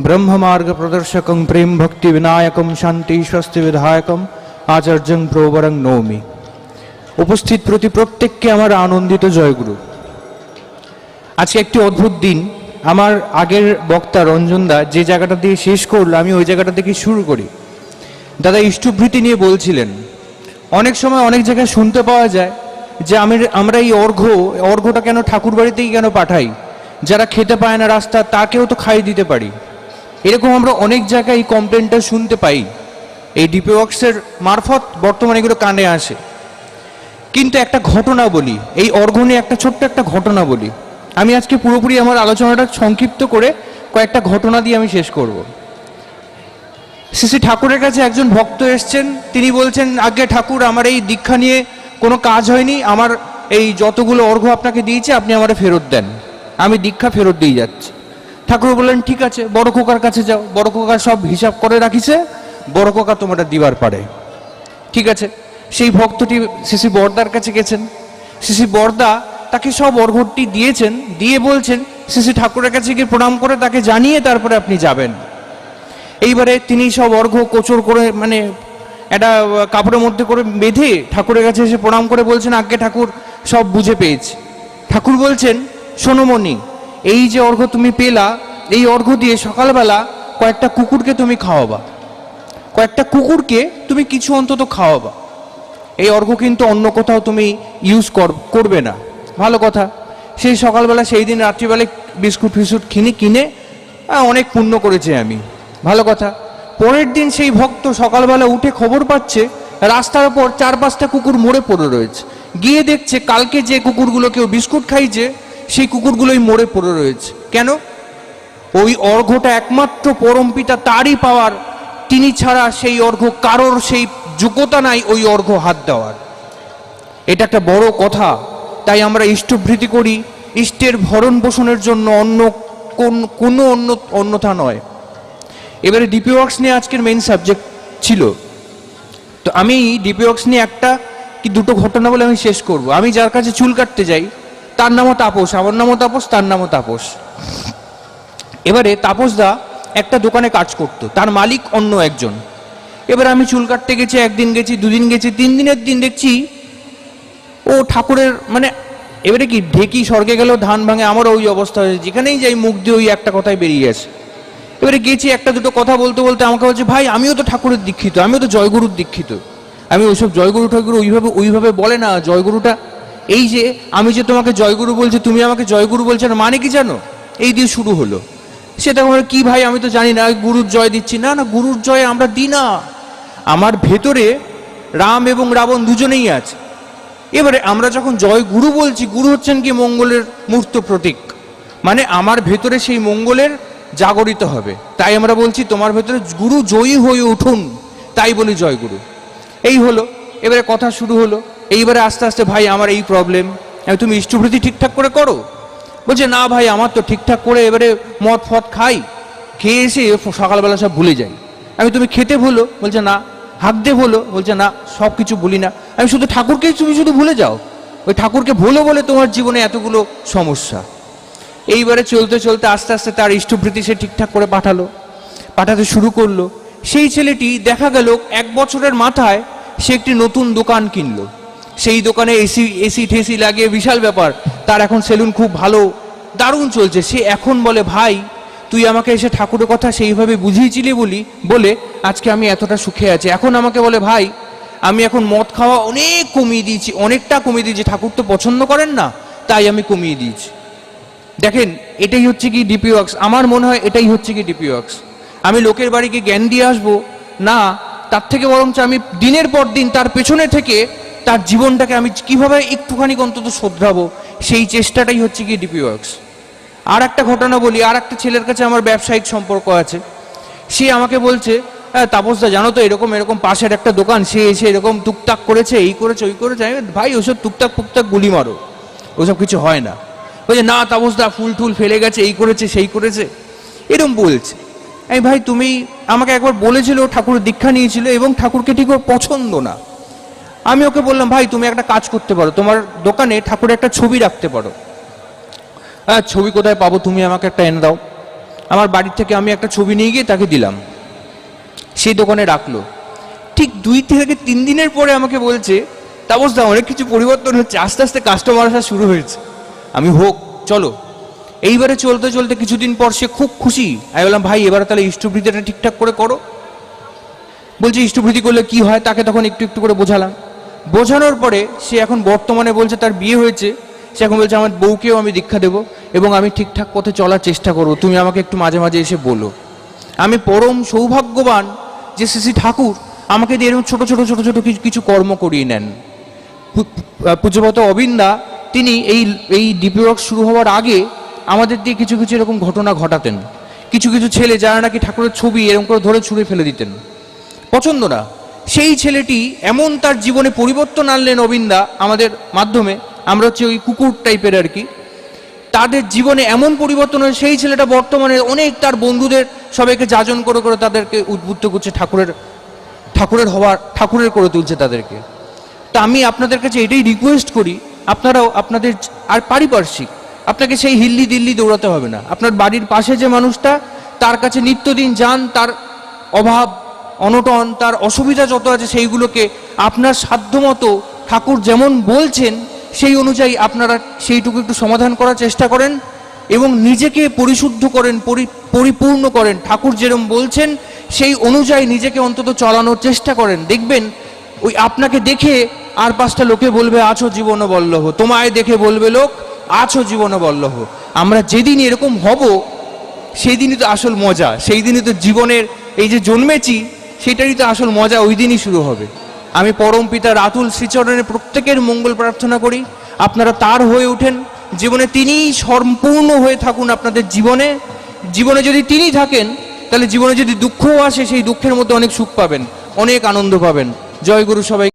ব্রহ্মমার্গ প্রদর্শকং প্রেম ভক্তি বিনায়কম শান্তি স্বস্তি বিধায়কম আচার্যং প্রবরং নৌমি উপস্থিত প্রতি প্রত্যেককে আমার আনন্দিত জয়গুরু। আজকে একটি অদ্ভুত দিন। আমার আগের বক্তা রঞ্জনদা যে জায়গাটা দিয়ে শেষ করল, আমি ওই জায়গাটা থেকে শুরু করি। দাদা ইষ্টভৃতি নিয়ে বলছিলেন, অনেক সময় অনেক জায়গায় শুনতে পাওয়া যায় যে আমি, আমরা এই অর্ঘ্য অর্ঘ্যটা কেন ঠাকুর বাড়িতেই কেন পাঠাই? যারা খেতে পায় না রাস্তা, তাকেও তো খাইয়ে দিতে পারি। এরকম আমরা অনেক জায়গায় এই কমপ্লেনটা শুনতে পাই। এই ডিপি ওয়ার্কসের মারফত বর্তমানে এগুলো কানে আসে। কিন্তু একটা ঘটনা বলি, এই অর্ঘ্য নিয়ে একটা ছোট্ট একটা ঘটনা বলি। আমি আজকে পুরোপুরি আমার আলোচনাটা সংক্ষিপ্ত করে কয়েকটা ঘটনা দিয়ে আমি শেষ করব। শ্রী ঠাকুরের কাছে একজন ভক্ত এসছেন, তিনি বলছেন আগে ঠাকুর, আমার এই দীক্ষা নিয়ে কোনো কাজ হয়নি। আমার এই যতগুলো অর্ঘ্য আপনাকে দিয়েছে, আপনি আমার ফেরত দেন। আমি দীক্ষা ফেরত দিয়ে যাচ্ছি। ঠাকুর বললেন, ঠিক আছে, বড় খোকার কাছে যাও। বড় খোকা সব হিসাব করে রাখিছে। বড় খোকা তোমাটা দিবার পারে। ঠিক আছে, সেই ভক্তটি শিশি বর্দার কাছে গেছেন। শিশি বর্দা তাকে সব অর্ঘ্যটি দিয়েছেন, দিয়ে বলছেন শিশি ঠাকুরের কাছে গিয়ে প্রণাম করে তাকে জানিয়ে তারপরে আপনি যাবেন। এইবারে তিনি সব অর্ঘ কোচর করে মানে একটা কাপড়ের মধ্যে করে বেঁধে ঠাকুরের কাছে এসে প্রণাম করে বলছেন আগে ঠাকুর, সব বুঝে পেয়েছি। ঠাকুর বলছেন সোনমণি এই যে অর্ঘ্য তুমি পেলা, এই অর্ঘ্য দিয়ে সকালবেলা কয়েকটা কুকুরকে তুমি খাওয়াবা। কয়েকটা কুকুরকে তুমি কিছু অন্তত খাওয়াবা। এই অর্ঘ্য কিন্তু অন্য কোথাও তুমি ইউজ করবে না। ভালো কথা। সেই সকালবেলা সেই দিন রাত্রিবেলায় বিস্কুট ফিস্কুট কিনে কিনে অনেক পুণ্য করেছে আমি। ভালো কথা। পরের দিন সেই ভক্ত সকালবেলা উঠে খবর পাচ্ছে, রাস্তার ওপর চার পাঁচটা কুকুর মরে পড়ে রয়েছে। গিয়ে দেখছে কালকে যে কুকুরগুলো কেউ বিস্কুট খাইছে সেই কুকুরগুলোই মরে পড়ে রয়েছে। কেন? ওই অর্ঘ্যটা একমাত্র পরমপিতা তারই পাওয়ার। তিনি ছাড়া সেই অর্ঘ কারোর সেই যোগ্যতা নাই ওই অর্ঘ্য হাত দেওয়ার। এটা একটা বড় কথা। তাই আমরা ইষ্টভৃতি করি। ইষ্টের ভরণ পোষণের জন্য অন্য কোন, কোনো অন্য, অন্যথা নয়। এবারে ডিপি ওয়ার্কস নিয়ে আজকের মেইন সাবজেক্ট ছিল। তো আমি ডিপি ওয়ার্কস নিয়ে একটা কি দুটো ঘটনা বলে আমি শেষ করব। আমি যার কাছে চুল কাটতে যাই তার নামও তাপস, আমার নামও তাপস, তার নামও তাপস। এবারে তাপসদা একটা দোকানে কাজ করতো, তার মালিক অন্য একজন। এবার আমি চুল কাটতে গেছি, একদিন গেছি, দুদিন গেছি, তিন দিনের দিন দেখছি, ও ঠাকুরের মানে এবারে কি ঢেকি স্বর্গে গেলেও ধান ভাঙে, আমারও ওই অবস্থা হয়েছে, যেখানেই যাই মুখ দিয়ে ওই একটা কথাই বেরিয়ে আসে। এবারে গেছি, একটা দুটো কথা বলতে বলতে আমাকে বলছে, ভাই, আমিও তো ঠাকুরের দীক্ষিত, আমিও তো জয়গুরুর দীক্ষিত। আমি ওইসব জয়গুরু ঠাকুর ওইভাবে ওইভাবে বলে না, জয়গুরুটা এই যে আমি যে তোমাকে জয়গুরু বলছি, তুমি আমাকে জয়গুরু বলছো না মানে কি জানো? এই দিয়ে শুরু হলো। সেটা বলে কি ভাই, আমি তো জানি না, গুরুর জয় দিচ্ছি। না না, গুরুর জয় আমরা দিই না। আমার ভেতরে রাম এবং রাবণ দুজনেই আছে। এবারে আমরা যখন জয় গুরু বলছি, গুরু হচ্ছেন কি মঙ্গলের মূর্ত প্রতীক। মানে আমার ভেতরে সেই মঙ্গলের জাগরিত হবে। তাই আমরা বলছি, তোমার ভেতরে গুরু জয়ী হয়ে উঠুন। তাই বলি জয় গুরু এই হলো। এবারে কথা শুরু হলো। এইবারে আস্তে আস্তে, ভাই, আমার এই প্রবলেম তুমি ইষ্টভৃতি ঠিকঠাক করে করো। বলছে, না ভাই, আমার তো ঠিকঠাক করে এবারে মদ ফদ খাই। খেয়ে এসে সকালবেলা সব ভুলে যাই। আমি তুমি খেতে ভুলো? বলছে, না। হাঁকতে ভুলো? বলছে, না, সব কিছু ভুলি না। আমি শুধু ঠাকুরকেই তুমি শুধু ভুলে যাও? ওই ঠাকুরকে ভুলো বলে তোমার জীবনে এতগুলো সমস্যা। এইবারে চলতে চলতে আস্তে আস্তে তার ইষ্টভৃতি সে ঠিকঠাক করে পাঠালো, পাঠাতে শুরু করল। সেই ছেলেটি দেখা গেল, এক বছরের মাথায় সে একটি নতুন দোকান কিনলো। সেই দোকানে এসি এসি ঠেসি লাগিয়ে বিশাল ব্যাপার। তার এখন সেলুন খুব ভালো। দারুণ চলছে। সে এখন বলে, ভাই, তুই আমাকে এসে ঠাকুরের কথা সেইভাবে বুঝিয়েছিলি বলি, বলে আজকে আমি এতটা সুখে আছি। এখন আমাকে বলে, ভাই, আমি এখন মদ খাওয়া অনেক কমিয়ে দিয়েছি। অনেকটা কমিয়ে দিয়েছি। ঠাকুর তো পছন্দ করেন না, তাই আমি কমিয়ে দিয়েছি। দেখেন, এটাই হচ্ছে কি ডিপি ওয়ার্কস আমার মনে হয় এটাই হচ্ছে কি ডিপি ওয়ার্কস আমি লোকের বাড়িকে জ্ঞান দিয়ে আসব। না, তার থেকে বরঞ্চ আমি দিনের পর দিন তার পেছনে থেকে তার জীবনটাকে আমি কীভাবে একটুখানি অন্তত শোধরাবো, সেই চেষ্টাটাই হচ্ছে কি ডিপি ওয়ার্কস আর একটা ঘটনা বলি আর একটা ছেলের কাছে আমার ব্যবসায়িক সম্পর্ক আছে। সে আমাকে বলছে হ্যাঁ তাপসদা, জানো তো এরকম এরকম পাশের একটা দোকান, সে এসে এরকম টুকটাক করেছে, এই করেছে, ওই করেছে। ভাই, ওসব টুকটাক ফুকটাক গুলি মারো, ওসব কিছু হয় না। বলছে, না, তাপসদা, ফুল টুল ফেলে গেছে, এই করেছে, সেই করেছে। এরকম বলছে। এই ভাই, তুমি আমাকে একবার বলেছিল ঠাকুর দীক্ষা নিয়েছিল এবং ঠাকুরকে ঠিক পছন্দ না। আমি ওকে বললাম, ভাই, তুমি একটা কাজ করতে পারো। তোমার দোকানে ঠাকুরের একটা ছবি রাখতে পারো। হ্যাঁ ছবি কোথায় পাবো? তুমি আমাকে একটা এনে দাও। আমার বাড়ির থেকে আমি একটা ছবি নিয়ে গিয়ে তাকে দিলাম। সেই দোকানে রাখল। ঠিক দুই থেকে তিন দিনের পরে আমাকে বলছে, তা অবস্থা, অনেক কিছু পরিবর্তন হচ্ছে। আস্তে আস্তে কাস্টমার আসা শুরু হয়েছে। আমি, হোক, চলো। এইবারে চলতে চলতে কিছুদিন পর সে খুব খুশি। আমি বললাম, ভাই, এবারে তাহলে ইষ্টবৃত্তিটা ঠিকঠাক করে করো। বলছে ইষ্টবৃত্তি করলে কি হয়? তাকে তখন একটু একটু করে বোঝালাম। বোঝানোর পরে সে এখন বর্তমানে বলছে তার বিয়ে হয়েছে। সে এখন বলছে, আমার বউকেও আমি দীক্ষা দেবো এবং আমি ঠিকঠাক পথে চলার চেষ্টা করব। তুমি আমাকে একটু মাঝে মাঝে এসে বলো। আমি পরম সৌভাগ্যবান যে শ্রী শ্রী ঠাকুর আমাকে দিয়ে এরকম ছোটো ছোটো ছোটো ছোটো কিছু কিছু কর্ম করিয়ে নেন। পু- পু- পূজ্যপত অবিন্দা, তিনি এই এই ডিপি ওয়ার্ক শুরু হওয়ার আগে আমাদের দিয়ে কিছু কিছু এরকম ঘটনা ঘটাতেন। কিছু কিছু ছেলে যারা নাকি ঠাকুরের ছবি এরকম করে ধরে ছুঁড়ে ফেলে দিতেন। পছন্দ না সেই ছেলেটি এমন তার জীবনে পরিবর্তন আনলেন অবিন্দা আমাদের মাধ্যমে, আমরা হচ্ছে ওই কুকুর টাইপের আর কি। তাদের জীবনে এমন পরিবর্তন হয়ে সেই ছেলেটা বর্তমানে অনেক তার বন্ধুদের সবাইকে যাজন করে করে তাদেরকে উদ্বুদ্ধ করছে, ঠাকুরের ঠাকুরের হওয়ার, ঠাকুরের করে তুলছে তাদেরকে। তা আমি আপনাদের কাছে এটাই রিকোয়েস্ট করি, আপনারাও আপনাদের আর পারিপার্শ্বিক, আপনাকে সেই হিল্লি দিল্লি দৌড়াতে হবে না। আপনার বাড়ির পাশে যে মানুষটা, তার কাছে নিত্যদিন যান, তার অভাব অনটন, তার অসুবিধা যত আছে সেইগুলোকে আপনার সাধ্যমতো ঠাকুর যেমন বলছেন, সেই অনুযায়ী আপনারা সেইটুকু একটু সমাধান করার চেষ্টা করেন এবং নিজেকে পরিশুদ্ধ করেন, পরি- পরিপূর্ণ করেন। ঠাকুর যেরকম বলছেন, সেই অনুযায়ী নিজেকে অন্তত চালানোর চেষ্টা করেন। দেখবেন, ওই আপনাকে দেখে আর পাঁচটা লোকে বলবে, আছো জীবন বল্লভ। তোমায় দেখে বলবে লোক, আছো জীবন বল্লভ। আমরা যেদিন এরকম হব সেই দিনই তো আসল মজা। সেই দিনই তো জীবনের এই যে জন্মেছি সেটারই তো আসল মজা ওই দিনই শুরু হবে। আমি পরম পিতা রাতুল শ্রীচরণের প্রত্যেকের মঙ্গল প্রার্থনা করি। আপনারা তার হয়ে ওঠেন জীবনে তিনিই সম্পূর্ণ হয়ে থাকুন আপনাদের জীবনে। জীবনে যদি তিনি থাকেন, তাহলে জীবনে যদি দুঃখও আসে, সেই দুঃখের মধ্যে অনেক সুখ পাবেন, অনেক আনন্দ পাবেন। জয় গুরু সবাই